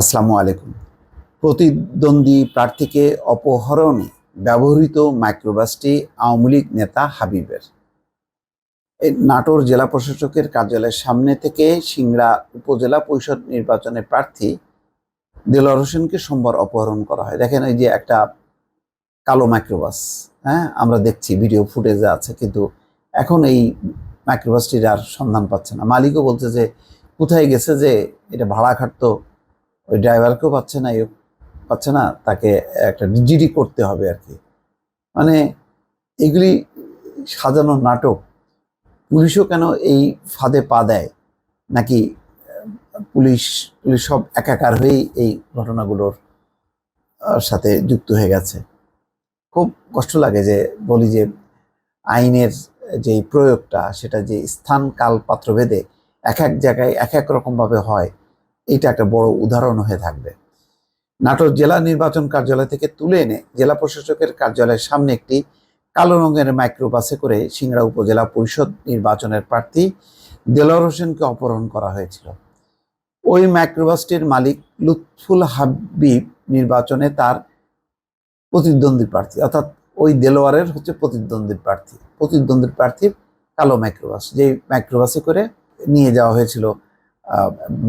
আসসালামু আলাইকুম। প্রতিদ্বন্দ্বী প্রার্থীকে অপহরণে ব্যবহৃত মাইক্রোবাসটি আওয়ামী লীগ নেতা হাবিবের। এই নাটোর জেলা প্রশাসকের কার্যালয়ের সামনে থেকে সিংড়া উপজেলা পরিষদ নির্বাচনের প্রার্থী দেলোয়ার হোসেনকে সোমবার অপহরণ করা হয়। দেখেন এই যে একটা কালো মাইক্রোবাস হ্যাঁ? আমরা দেখছি, ভিডিও ফুটেজে আছে, কিন্তু এখন এই মাইক্রোবাসটির আর সন্ধান পাচ্ছে না। মালিকও বলছে যে, কোথায় গেছে যে এটা ভাড়া খাটতো ওই ড্রাইভারকেও পাচ্ছে না পাচ্ছে না, তাকে একটা জিডি করতে হবে আর কি। মানে এগুলি সাজানো নাটক, পুলিশও কেন এই ফাঁদে পা দেয়? নাকি, পুলিশ পুলিশ সব একাকার হয়েই এই ঘটনাগুলোর সাথে যুক্ত হয়ে গেছে। খুব কষ্ট লাগে যে বলি যে আইনের যে প্রয়োগটা, সেটা যে স্থান, কাল পাত্র ভেদে এক এক জায়গায় এক এক রকমভাবে হয়। এটা একটা বড় উদাহরণ হয়ে থাকবে। নাটোর জেলা নির্বাচন কার্যালয় থেকে তুলে এনে জেলা প্রশাসকের কার্যালয়ের সামনে একটি কালো রঙের মাইক্রোবাসে করে সিংড়া উপজেলা পরিষদ নির্বাচনের প্রার্থী দেলোয়ার হোসেনকে অপহরণ করা হয়েছিল। ওই মাইক্রোবাসটির মালিক লুৎফুল হাবিব নির্বাচনে তার প্রতিদ্বন্দ্বী প্রার্থী, অর্থাৎ ওই দেলোয়ারের হচ্ছে প্রতিদ্বন্দ্বী প্রার্থী। প্রতিদ্বন্দ্বী প্রার্থীর কালো মাইক্রোবাস, যেই মাইক্রোবাসে করে নিয়ে যাওয়া হয়েছিল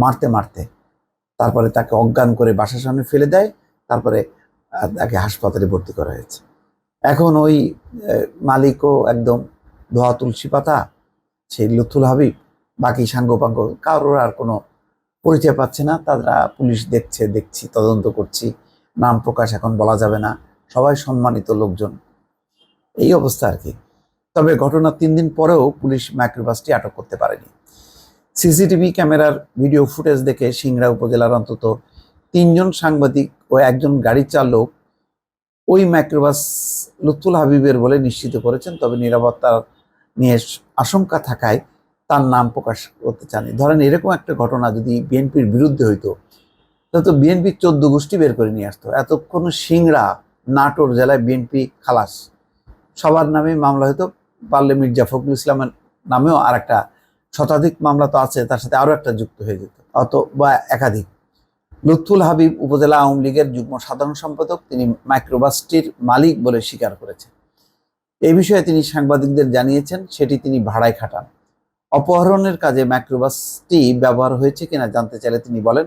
মারতে মারতে। তারপরে তাকে অজ্ঞান করে বাসার সামনে ফেলে দেয়, তারপরে তাকে হাসপাতালে ভর্তি করা হয়েছে। এখন ওই মালিকও একদম ধোয়া তুলসী পাতা, সেই লুথুল হাবিব, বাকি সাঙ্গপাঙ্গ, কারোর আর কোনো পরিচয় পাচ্ছে না। তারা পুলিশ দেখছে, দেখছি, তদন্ত করছি, নাম প্রকাশ এখন বলা যাবে না। সবাই সম্মানিত লোকজন। এই অবস্থা আর কি। তবে ঘটনার তিন দিন পরেও পুলিশ মাইক্রোবাসটি আটক করতে পারেনি। সিসিটিভি ক্যামেরার ভিডিও ফুটেজ দেখে সিংড়া উপজেলার অন্তত তিনজন সাংবাদিক ও একজন গাড়ি চালক ওই মাইক্রোবাস লুৎফুল হাবিবের বলে নিশ্চিত করেছেন, তবে নিরাপত্তা নিয়ে আশঙ্কা থাকায় তার নাম প্রকাশ করতে চাননি। ধরেন এরকম একটা ঘটনা যদি বিএনপির বিরুদ্ধে হইতো তো বিএনপির চোদ্দ গোষ্ঠী বের করে নিয়ে আসতো। এতক্ষণ সিংড়া নাটোর জেলায় বিএনপি খালাস, সবার নামে মামলা হয়তো পারলে মির্জা ফখরুল ইসলামের নামেও আর একটা শতাধিক মামলা তো আছে, তার সাথে আরও একটা যুক্ত হয়ে যেত, অত বা একাধিক। লুৎফুল হাবিব উপজেলা আওয়ামী লীগের যুগ্ম সাধারণ সম্পাদক, তিনি মাইক্রোবাসটির মালিক বলে স্বীকার করেছেন। এই বিষয়ে তিনি সাংবাদিকদের জানিয়েছেন, সেটি তিনি ভাড়ায় খাটান। অপহরণের কাজে মাইক্রোবাসটি ব্যবহার হয়েছে কিনা জানতে চাইলে তিনি বলেন,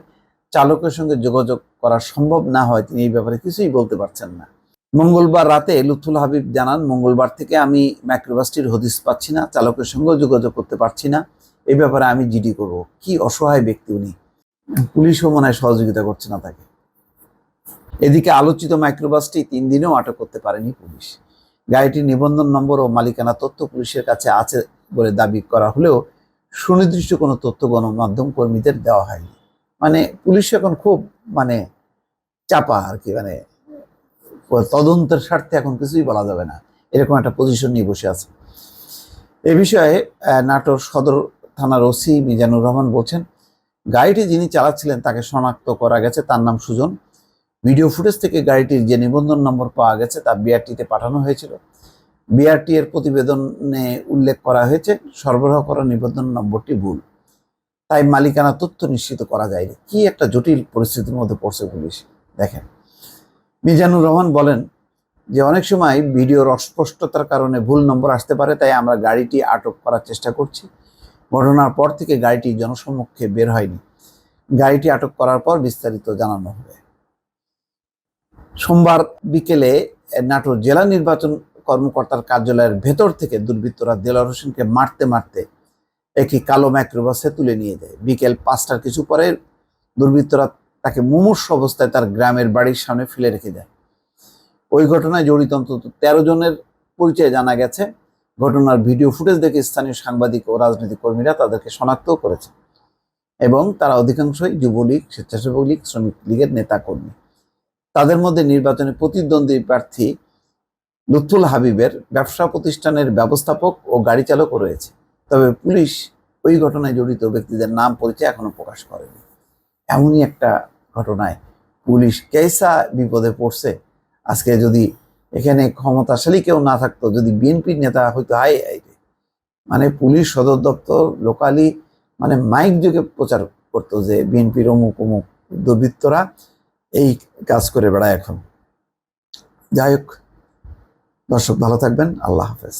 চালকের সঙ্গে যোগাযোগ করা সম্ভব না হয়, তিনি এই ব্যাপারে কিছুই বলতে পারছেন না। মঙ্গলবার রাতে লুৎফুল হাবিব জানান, মঙ্গলবার থেকে আমি মাইক্রোবাসটির হদিস পাচ্ছি না, চালকের সঙ্গেও যোগাযোগ করতে পারছি না। এই ব্যাপারে আমি জিডি করব। কি অসহায় ব্যক্তি উনি। পুলিশও মনে হয় সহযোগিতা করছে না তাকে। এদিকে আলোচিত মাইক্রোবাসটি তিন দিনেও আটক করতে পারেনি পুলিশ। গাড়িটির নিবন্ধন নম্বর ও মালিকানা তথ্য পুলিশের কাছে আছে বলে দাবি করা হলেও সুনির্দিষ্ট কোনো তথ্য গণমাধ্যম কর্মীদের দেওয়া হয়নি। মানে পুলিশ এখন খুব মানে চাপা আর কি মানে তদন্তের স্বার্থে এখন কিছুই বলা যাবে না। এরকম একটা পজিশন নিয়ে বসে আছে। এ বিষয়ে নাটোর সদর থানার ওসি মিজানুর রহমান বলছেন, গাড়িটি যিনি চালাচ্ছিলেন তাকে শনাক্ত করা গেছে, তার নাম সুজন। ভিডিও ফুটেজ থেকে গাড়িটির যে নিবন্ধন নম্বর পাওয়া গেছে, তা বিআরটিতে পাঠানো হয়েছিল। বিআরটি এর প্রতিবেদনে উল্লেখ করা হয়েছে, সরবরাহ করা নিবন্ধন নম্বরটি ভুল। তাই মালিকানা তথ্য নিশ্চিত করা যায়নি। কি একটা জটিল পরিস্থিতির মধ্যে পড়ছে পুলিশ? দেখেন। মিজানুর রহমান বলেন যে অনেক সময় ভিডিওর অস্পষ্টতার কারণে ভুল নম্বর আসতে পারে, তাই আমরা গাড়িটি আটক করার চেষ্টা করছি। ঘটনার পর থেকে গাড়িটি জনসম্মুখে বের হয়নি। গাড়িটি আটক করার পর বিস্তারিত জানানো হবে। সোমবার বিকেলে নাটোর জেলা নির্বাচন কর্মকর্তার কার্যালয়ের ভেতর থেকে দুর্বৃত্তরা দেলোয়ার হোসেনকে মারতে মারতে একটি কালো মাইক্রোবাসে তুলে নিয়ে যায়। বিকেল পাঁচটার কিছু পরে দুর্বৃত্তরা তাকে মুমূর্ষ অবস্থায় তার গ্রামের বাড়ির সামনে ফেলে রেখে দেয়। ওই ঘটনায় জড়িত অন্তত তেরো জনের পরিচয় জানা গেছে। ঘটনার ভিডিও ফুটেজ দেখে স্থানীয় সাংবাদিক ও রাজনৈতিক কর্মীরা তাদেরকে শনাক্তও করেছে এবং তারা অধিকাংশই যুবলীগ, স্বেচ্ছাসেবক লীগ, শ্রমিক লীগের নেতা কর্মী তাদের মধ্যে নির্বাচনে প্রতিদ্বন্দ্বী প্রার্থী লুৎফুল হাবিবের ব্যবসা প্রতিষ্ঠানের ব্যবস্থাপক ও গাড়ি চালকও রয়েছে। তবে পুলিশ ওই ঘটনায় জড়িত ব্যক্তিদের নাম পরিচয় এখনও প্রকাশ করেনি। এমনই একটা ঘটনায় পুলিশ কেসা বিপদে পড়ছে। আজকে যদি এখানে ক্ষমতাশালী কেউ না থাকতো, যদি বিএনপির নেতা হয়তো হাই হাই রে। মানে পুলিশ সদর দপ্তর লোকালি মানে মাইক যুগে প্রচার করতো যে বিএনপির অমুক অমুক দুর্বৃত্তরা এই কাজ করে বেড়ায় এখন। যাই হোক, দর্শক ভালো থাকবেন, আল্লাহ হাফেজ।